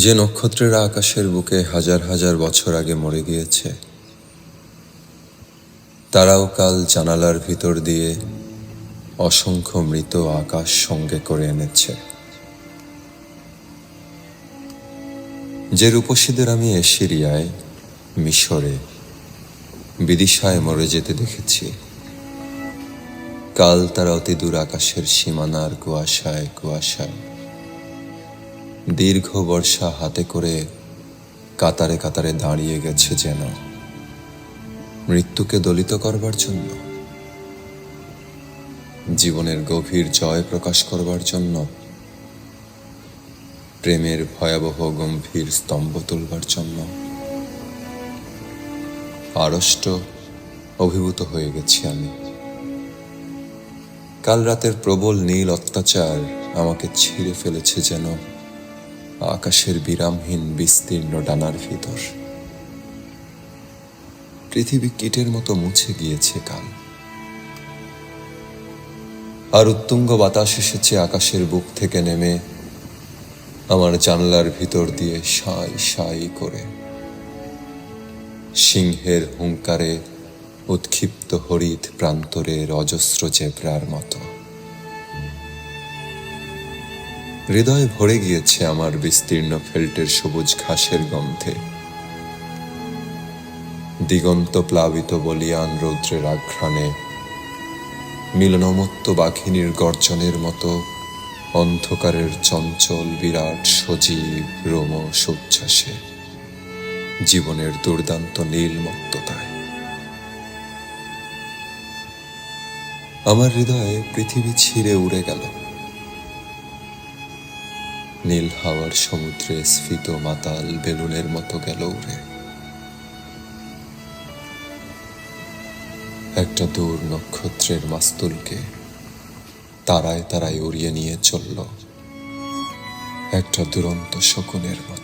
যে নক্ষত্রেরা আকাশের বুকে হাজার হাজার বছর আগে মরে গিয়েছে, তারাও কাল জানালার ভিতর দিয়ে অসংখ্য মৃত আকাশ সঙ্গে করে এনেছে। যে রূপসীদের আমি এশিরিয়ায়, মিশরে, বিদিশায় মরে যেতে দেখেছি, কাল তারা অতি দূর আকাশের সীমানার কুয়াশায় কুয়াশায় দীর্ঘ বর্ষা হাতে করে কাতারে কাতারে দাঁড়িয়ে গেছে যেন। মৃত্যুকে দলিত করবার জন্য, জীবনের গভীর জয় প্রকাশ করবার জন্য, প্রেমের ভয়াবহ গম্ভীর স্তম্ভ তুলবার জন্য। আড়ষ্ট অভিভূত হয়ে গেছি আমি। কাল রাতের প্রবল নীল অত্যাচার আমাকে ছিঁড়ে ফেলেছে যেন আকাশের বিরামহীন বিস্তীর্ণ ডানার ভিতর। পৃথিবী কীটের মতো মুছে গিয়েছে কাল। আর উত্তুঙ্গ বাতাস এসেছে আকাশের বুক থেকে নেমে আমার জানলার ভিতর দিয়ে সাই সাই করে। সিংহের হুঙ্কারে উৎক্ষিপ্ত হরিৎ প্রান্তরের অজস্র জেব্রার মতো। হৃদয় ভরে গিয়েছে আমার বিস্তীর্ণ ফেল্টের সবুজ ঘাসের গন্ধে। দিগন্ত প্লাবিত বলিয়ান রৌদ্রের আঘ্রাণে, মিলনমত্ত বাঘিনীর গর্জনের মতো অন্ধকারের চঞ্চল বিরাট সজীব রোম উচ্ছ্বাসে জীবনের দুর্দান্ত নীলমত্ততায় আমার হৃদয়ে পৃথিবী ছিঁড়ে উড়ে গেল। নীল হাওয়ার সমুদ্রে স্ফীত মাতাল বেলুনের মতো গেল উড়ে। একটা দূর নক্ষত্রের মাস্তুলকে তারায় তারায় উড়িয়ে নিয়ে চলল। একটা দুরন্ত শকুনের মতো।